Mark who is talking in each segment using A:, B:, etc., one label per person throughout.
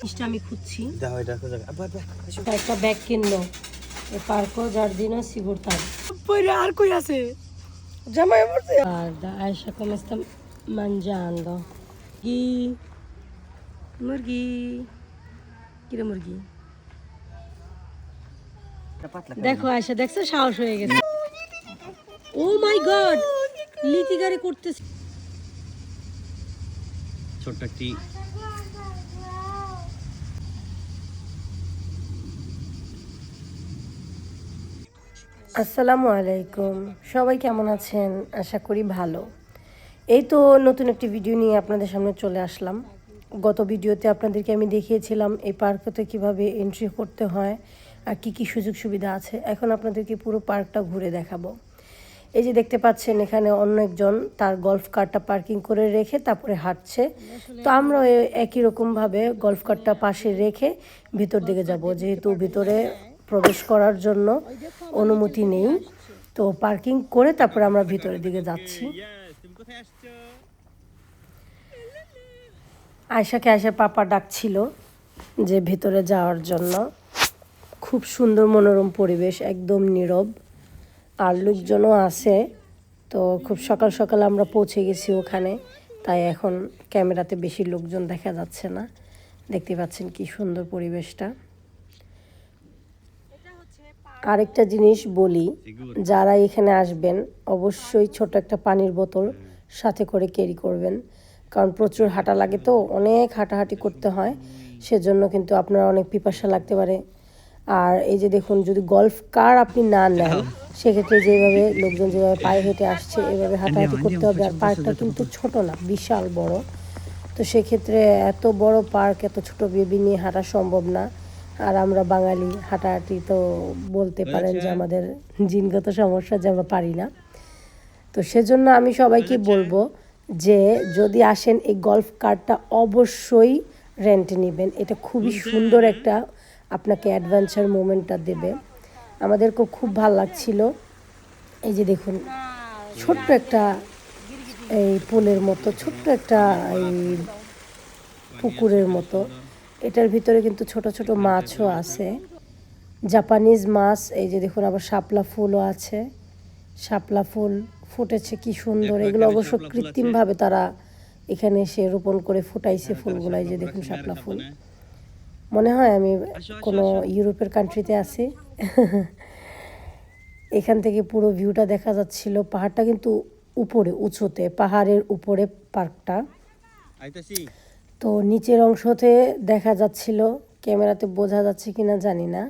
A: জিনিসটা আমি খুঁজছি। একটা ব্যাগ কিনলো। এ পার্কো জার্দিনো সিবুর তার।
B: পরে আর কই আছে? জামাই পড়ছে
A: আর দা আয়সা কম ইস্তাম mangiando মুরগি। মুরগি। কিরে মুরগি? দেখো আয়সা দেখছ? সাহস হয়ে গেছে। ও মাই গড! লিটি গাড়ি করতেছে।
C: ছোট্ট একটি
A: আসসালামু আলাইকুম। সবাই কেমন আছেন? আশা করি ভালো। এই তো নতুন একটি ভিডিও নিয়ে আপনাদের সামনে চলে আসলাম। গত ভিডিওতে আপনাদেরকে আমি দেখিয়েছিলাম এই পার্কতে কীভাবে এন্ট্রি করতে হয় আর কি কি সুযোগ সুবিধা আছে। এখন আপনাদেরকে পুরো পার্কটা ঘুরে দেখাবো। এই যে দেখতে পাচ্ছেন এখানে অন্য একজন, তার গলফ কারটা পার্কিং করে রেখে তারপরে হাঁটছে। তো আমরা একই রকমভাবে গলফ কারটা পাশে রেখে ভিতর দিকে যাব। যেহেতু ভিতরে প্রবেশ করার জন্য অনুমতি নেই। তো পার্কিং করে তারপরে আমরা ভিতরের দিকে যাচ্ছি। আয়সাকে আয়সা পাপা ডাকছিল যে ভিতরে যাওয়ার জন্য। খুব সুন্দর মনোরম পরিবেশ, একদম নীরব। আর লোকজনও আছে। তো খুব সকাল সকাল আমরা পৌঁছে গেছি ওখানে। তাই এখন ক্যামেরাতে বেশি লোকজন দেখা যাচ্ছে না। দেখতে পাচ্ছেন কি সুন্দর পরিবেশটা। আরেকটা জিনিস বলি যারা এখানে আসবেন অবশ্যই ছোট একটা পানির বোতল সাথে করে ক্যারি করবেন। কারণ প্রচুর হাঁটা লাগে তো অনেক হাঁটাহাঁটি করতে হয় সেজন্য কিন্তু আপনার অনেক পিপাসা লাগতে পারে। আর এই যে দেখুন যদি গল্ফ কার আপনি না নেন সেক্ষেত্রে যেভাবে লোকজন যেভাবে পায়ে হেঁটে আসছে এভাবে হাঁটাহাঁটি করতে হবে। আর পার্কটা কিন্তু ছোট না বিশাল বড়। তো সেক্ষেত্রে এত বড় পার্ক এত ছোট বেবি নিয়ে হাঁটা সম্ভব না। আর আমরা বাঙালি হাঁটাহাঁটি তো বলতে পারেন যে আমাদের জিনগত সমস্যা যে আমরা পারি না। তো সেজন্য আমি সবাইকে বলব যে যদি আসেন এই গল্ফ কার্টটা অবশ্যই রেন্টে নেবেন। এটা খুবই সুন্দর একটা আপনাকে অ্যাডভেঞ্চার মোমেন্টটা দেবে। আমাদেরকেও খুব ভালো লাগছিল। এই যে দেখুন ছোট্ট একটা এই পুলের মতো ছোট্ট একটা এই পুকুরের মতো। এটার ভিতরে কিন্তু ছোট ছোট মাছও আছে। জাপানিজ মাছ এই যে দেখুন আবার শাপলা ফুলও আছে। শাপলা ফুল ফুটেছে কি সুন্দর। এগুলো অবশ্য কৃত্রিমভাবে তারা এখানে এসে রোপণ করে ফুটাইছে ফুলগুলো এই যে দেখুন শাপলা ফুল। মনে হয় আমি কোনো ইউরোপের কান্ট্রিতে আছি। এখান থেকে পুরো ভিউটা দেখা যাচ্ছিল। পাহাড়টা কিন্তু উপরে উঁচুতে পাহাড়ের উপরে পার্কটা।
C: আইতাছি।
A: তো নিচের অংশতে দেখা যাচ্ছিল ক্যামেরাতে বোঝা যাচ্ছে কিনা জানি না।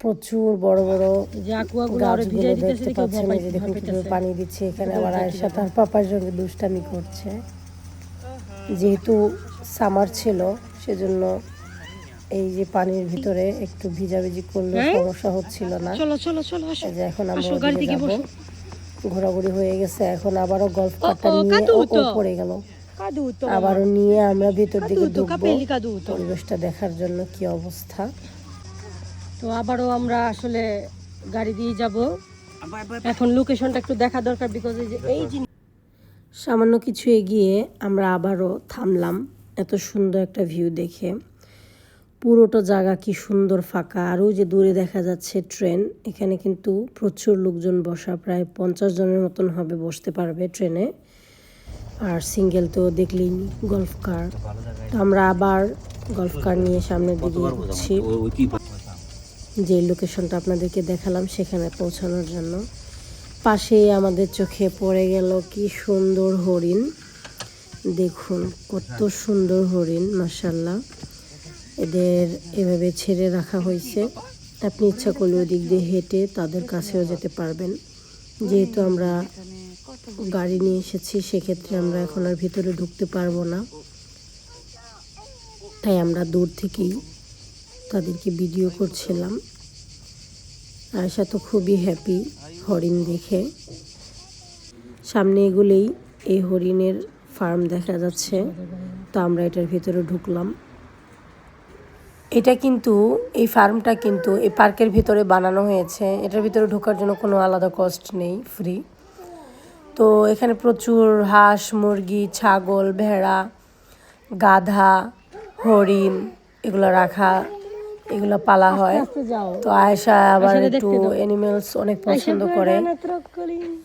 A: প্রচুর বড় বড় গাছগুলো দেখতে পাচ্ছেন যে দেখুন কীভাবে পানি দিচ্ছে এখানে আবার আয়েশা তার পাপার সঙ্গে দুষ্টামি করছে। যেহেতু সামার ছিল সেজন্য এই যে পানির ভিতরে একটু ভিজাভিজি করলে সমস্যা হচ্ছিল না। যে এখন আমরা ওদিকে যাব। ঘোরাঘুরি হয়ে গেছে এখন আবারও গল্ফ কার্টটা
B: ও,
A: নিয়ে ও- ও পড়ে গেল। আবারও নিয়ে আমরা ভিতর দিকে ঢুকবো। পরিবেশটা দেখার জন্য কি অবস্থা?
B: তো আবারও আমরা আসলে গাড়ি দিয়ে যাব। এখন লোকেশনটা একটু দেখা দরকার বিকজ এই যে এই জিনিস
A: সামান্য কিছু এগিয়ে আমরা আবারও থামলাম। এত সুন্দর একটা ভিউ দেখে। পুরোটা জায়গা কি সুন্দর ফাঁকা। আরও যে দূরে দেখা যাচ্ছে ট্রেন এখানে কিন্তু প্রচুর লোকজন বসা প্রায় পঞ্চাশ জনের মতন হবে বসতে পারবে ট্রেনে আর সিঙ্গেল তো দেখলেই গল্ফ কার তো আমরা আবার গল্ফ কার নিয়ে সামনের দিকে এগোচ্ছি যে লোকেশনটা আপনাদেরকে দেখালাম সেখানে পৌঁছানোর জন্য। পাশেই আমাদের চোখে পড়ে গেল কি সুন্দর হরিণ। দেখুন কত সুন্দর হরিণ মাসাল্লাহ এদের এভাবে ছেড়ে রাখা হয়েছে। আপনি ইচ্ছা করলে ওই দিক দিয়ে হেঁটে তাদের কাছেও যেতে পারবেন। যেহেতু আমরা গাড়ি নিয়ে এসেছি, সেক্ষেত্রে আমরা এখন আর ভিতরে ঢুকতে পারব না। তাই আমরা দূর থেকেই তাদেরকে ভিডিও করছিলাম। আয়সা তো খুবই হ্যাপি হরিণ দেখে। সামনে এগুলেই এই হরিণের ফার্ম দেখা যাচ্ছে। তো আমরা এটার ভিতরে ঢুকলাম। এটা কিন্তু, এই ফার্মটা কিন্তু এই পার্কের ভিতরে বানানো হয়েছে। এটার ভিতরে ঢোকার জন্য কোনো আলাদা কস্ট নেই ফ্রি তো এখানে প্রচুর হাঁস মুরগি ছাগল ভেড়া গাধা হরিণ এগুলো রাখা এগুলো পালা হয়। তো আয়েশা আবার একটু অ্যানিমেলস অনেক পছন্দ করে।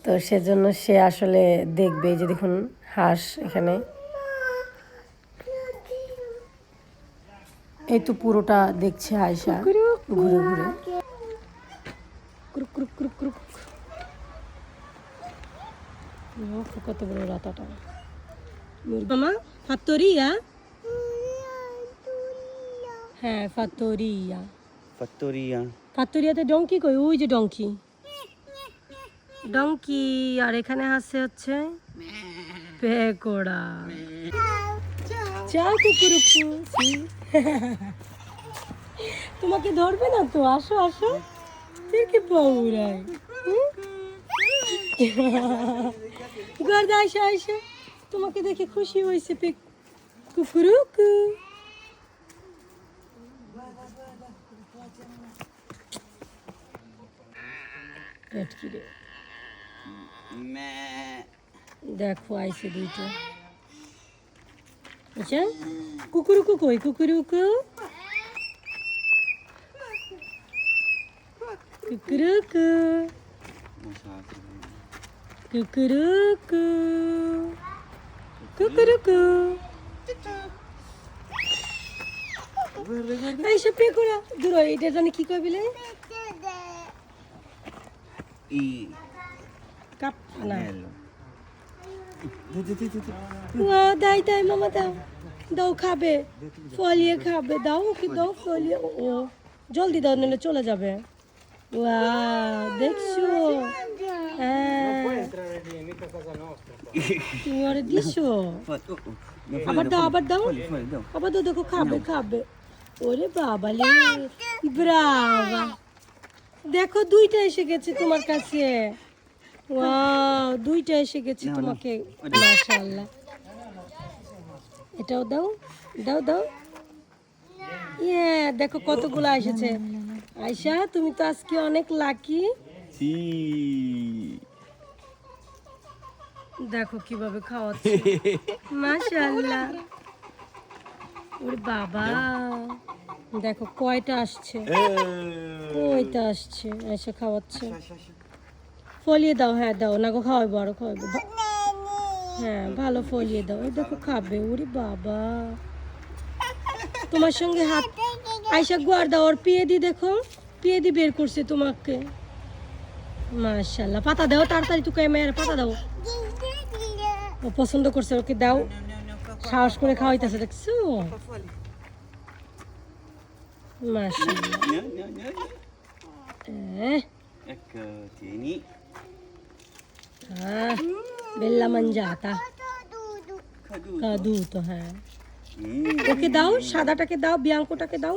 A: তো সেজন্য সে আসলে দেখবে যে দেখুন হাঁস এখানে। এই তো পুরোটা দেখছে আয়সা ঘুরে ঘুরে।
B: কত বড় রাতাটা মামা ফাত্তরিয়া হ্যাঁ ফাত্তরিয়া
C: Fattoria.
B: ফাত্তরিয়াতে ডঙ্কি কই? ওই যে ডঙ্কি ডঙ্কি আর এখানে আছে হচ্ছে পেকোড়া। চা কুকুরুকু তোমাকে ধরবে না তো? আসো আসো। কি পাউরাই গর্দা আইসা আইসা তোমাকে দেখে খুশি হয়েছে পেক কুকুরুকু। পেটকি রে. দেখো আইসে দুইটা। আচ্ছা কুকুরুকু কই? কুকুরুকু? কুকুরুকু। কুকুরুকু কুকুরুকু আইসা পেকুরা দূর এটা জানি কি কই বিলে?
C: I
B: কাপ না। দাই দাই মামা দাও। দাও খাবে। ফলিয়ে খাবে। দাও ওকে দাও ফলিয়ে। ও জলদি দাও নাহলে চলে যাবে। ওয়া দেখছ হ্যাঁ ওরে দিছো. আবার দাও আবার দাও. আবার দাও দেখো খাবে খাবে ওরে বাবা লে ব্রাভা দেখো দুইটা এসে গেছে তোমার কাছে ওয়াও দুইটা এসে গেছে তোমাকে মাশাআল্লাহ এটাও দাও দাও দাও ইয়ে দেখো কতগুলো এসেছে আয়শা তুমি তো আজকে অনেক লাকি দেখো কীভাবে খাওয়াচ্ছে। মাশাআল্লাহ। ওরে বাবা। দেখো কয়টা আসছে। কয়টা আসছে? এসে খাওয়াচ্ছে। ফলিয়ে দাও হ্যাঁ দাও। না গো খাওয়াইবো আরও খাওয়াইবো। ভা- হ্যাঁ ভালো ফলিয়ে দাও। এই দেখো খাবে। ওরে বাবা। তোমার সঙ্গে হাত আইসা গুয়ার দাও ওর পিয়ে দি দেখো পিয়ে দি বের করছে তোমাকে। মাশাল্লাহ, পাতা দাও, তাড়াতাড়ি তুই মেয়ের পাতা দাও। ও পছন্দ করছে, ওকে দাও। সাহস করে খাওয়াইতেছে, দেখছ? mangiata
C: Caduto.
B: caduto হ্যাঁ. ওকে দাও, সাদাটাকে দাও, বিয়াঙ্কোটাকে দাও।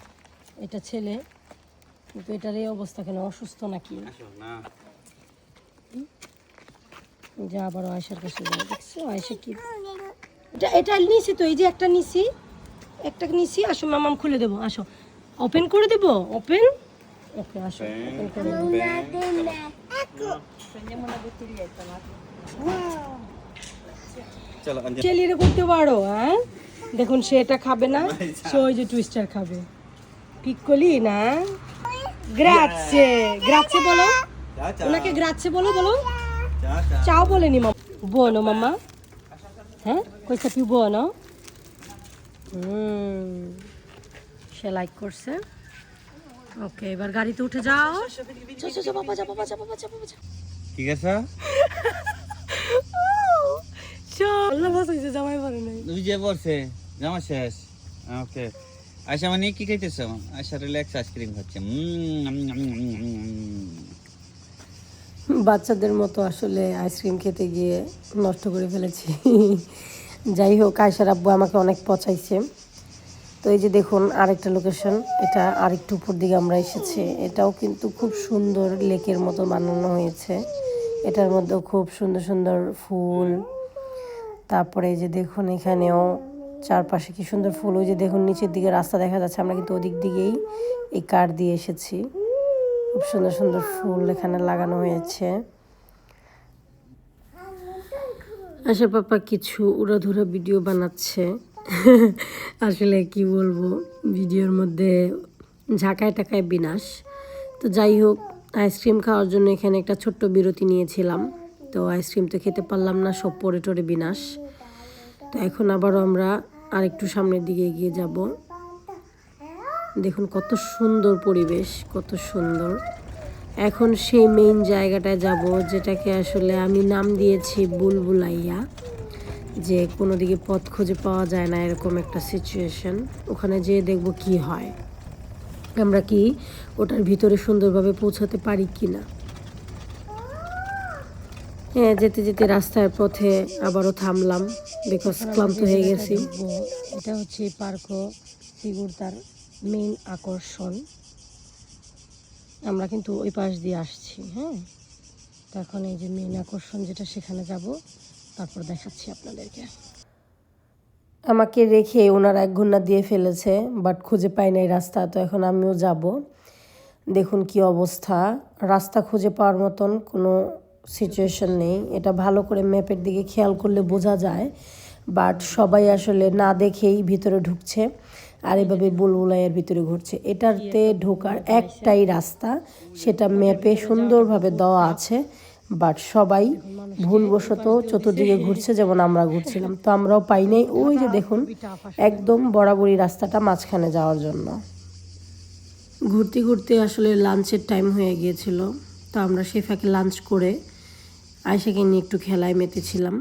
B: এটা ছেলে কিন্তু এটার এই অবস্থা কেন? অসুস্থ নাকি? যা আবার আয়সার কাছে যায় দেখছ? আয়সা কি? এটা এটা নিছি তো এই যে একটা নিছি একটা নিছি আসো মামাম খুলে দেবো আসো। ওপেন করে দেবো? ওপেন ওকে আসো ওপেন করে দেবো. চেলিয়ে করতে পারো হ্যাঁ? দেখুন সে এটা খাবে না সে ওই যে টুইস্টার খাবে। পিকলি না গ্রাচ্ছে গ্রাচ্ছে বলো. ওনাকে গ্রাচ্ছে বলো বলো
C: Ciao, ciao.
B: চাও বলেনি মামা buono mamma? হ্যাঁ questa più buono? হুম সে লাইক করছে ওকে এবার গাড়িতে উঠে যাও বাবা যা বাবা যা বাবা যা বাবা যা
C: ঠিক আছে
B: চল বাস হইছে জামাই পারে নাই
C: বুঝে পড়ছে জামা শেষ ওকে আয়সা মানে কি খাইতেছ? আয়সা রিল্যাক্স আইসক্রিম খাচ্ছে।
A: বাচ্চাদের মতো আসলে আইসক্রিম খেতে গিয়ে নষ্ট করে ফেলেছি। যাই হোক আয়সার আব্বু আমাকে অনেক পচাইছে। তো এই যে দেখুন, আরেকটা লোকেশন এটা আরেকটু উপর দিকে আমরা এসেছি। এটাও কিন্তু খুব সুন্দর লেকের মতো বানানো হয়েছে। এটার মধ্যেও খুব সুন্দর সুন্দর ফুল। তারপরে এই যে দেখুন, এখানেও চারপাশে কি সুন্দর ফুল, ওই যে দেখুন নিচের দিকে রাস্তা দেখা যাচ্ছে, আমরা কিন্তু ওদিক দিকেই এই কার দিয়ে এসেছি। খুব সুন্দর সুন্দর ফুল এখানে লাগানো হয়েছে। আশা পাপা কিছু উড়াধুরা ভিডিও বানাচ্ছে। আসলে কি বলব, ভিডিওর মধ্যে ঝাঁকায় টাকায় বিনাশ। তো যাই হোক, আইসক্রিম খাওয়ার জন্য এখানে একটা ছোট্ট বিরতি নিয়েছিলাম। তো আইসক্রিম তো খেতে পারলাম না, সব পরে টরে বিনাশ। তো এখন আবারও আমরা আরেকটু সামনের দিকে এগিয়ে যাব। দেখুন কত সুন্দর পরিবেশ, কত সুন্দর। এখন সেই মেইন জায়গাটায় যাব যেটাকে আসলে আমি নাম দিয়েছি বুলবুলাইয়া, যে কোনো দিকে পথ খুঁজে পাওয়া যায় না এরকম একটা সিচুয়েশন ওখানে যেয়ে দেখব কি হয়। আমরা কি ওটার ভিতরে সুন্দরভাবে পৌঁছাতে পারি কি না যেতে যেতে রাস্তার পথে আবারও থামলাম বিকজ ক্লান্ত হয়ে গেছি। এটা হচ্ছে পার্ক পার্কও সিগুরতার মেইন আকর্ষণ। আমরা কিন্তু ওই পাশ দিয়ে আসছি হ্যাঁ? তো এখন এই যে মেইন আকর্ষণ যেটা সেখানে যাব। তারপর দেখাচ্ছি আপনাদেরকে। আমাকে রেখে ওনারা এক ঘণ্টা দিয়ে ফেলেছে বাট খুঁজে পাই নাই রাস্তা তো এখন আমিও যাব। দেখুন কি অবস্থা। রাস্তা খুঁজে পাওয়ার মতন কোনো সিচুয়েশন নেই এটা ভালো করে ম্যাপের দিকে খেয়াল করলে বোঝা যায়। বাট সবাই আসলে না দেখেই ভিতরে ঢুকছে আর এভাবে বুলবুলাইয়ের ভিতরে ঘুরছে। এটাতে ঢোকার একটাই রাস্তা, সেটা ম্যাপে সুন্দরভাবে দেওয়া আছে। বাট সবাই ভুলবশত চতুর্দিকে ঘুরছে, যেমন আমরা ঘুরছিলাম। তো আমরাও পাই নাই। ওই যে দেখুন, একদম বরাবরই রাস্তাটা মাঝখানে যাওয়ার জন্য। ঘুরতে ঘুরতে আসলে লাঞ্চের টাইম হয়ে গিয়েছিল। তো আমরা সে ফাঁকে লাঞ্চ করে আয়সাকে নিয়ে একটু খেলায় মেতেছিলাম।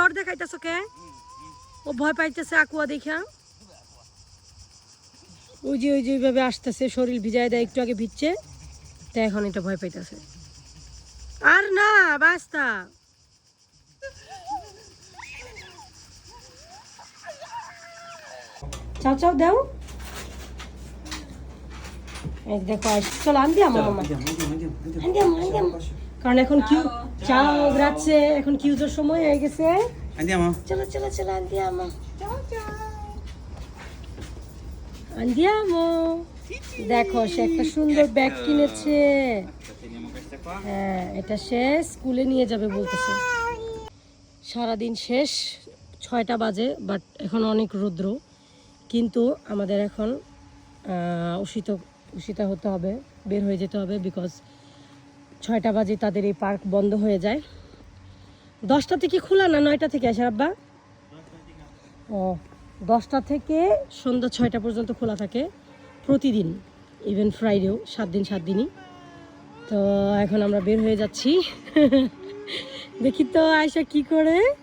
B: ডর দেখাইতেছো কে ও ভয় পাইতেছে আকুয়া দেখা ওই যে ওই যে ওইভাবে আসতেছে শরীর ভিজায় দেয় একটু আগে ভিজছে তা এখন এটা ভয় পাইতেছে আর না বাস্তা চাও চাও দাও এই দেখো চলো Andiamo, andiamo. কারণ এখন কিউ চাও গ্রাচ্ছে এখন কিউজের সময় হয়ে গেছে?
C: Andiamo.
B: চলো চলো চলো andiamo andiamo দেখো সে একটা সুন্দর ব্যাগ কিনেছে. হ্যাঁ এটা সে স্কুলে নিয়ে যাবে বলতেছে। সারাদিন শেষ ছয়টা বাজে বাট এখন অনেক রৌদ্র। কিন্তু আমাদের এখন আহ, উষিত উষিতা হতে হবে বের হয়ে যেতে হবে বিকজ ছয়টা বাজে তাদের এই পার্ক বন্ধ হয়ে যায়। দশটা থেকে খোলা না নয়টা থেকে আসে আব্বা? ও, দশটা থেকে সন্ধ্যা ছয়টা পর্যন্ত খোলা থাকে প্রতিদিন। ইভেন ফ্রাইডেও সাত দিন, সাত দিনই। তো এখন আমরা বের হয়ে যাচ্ছি। দেখি তো আয়সা কি করে।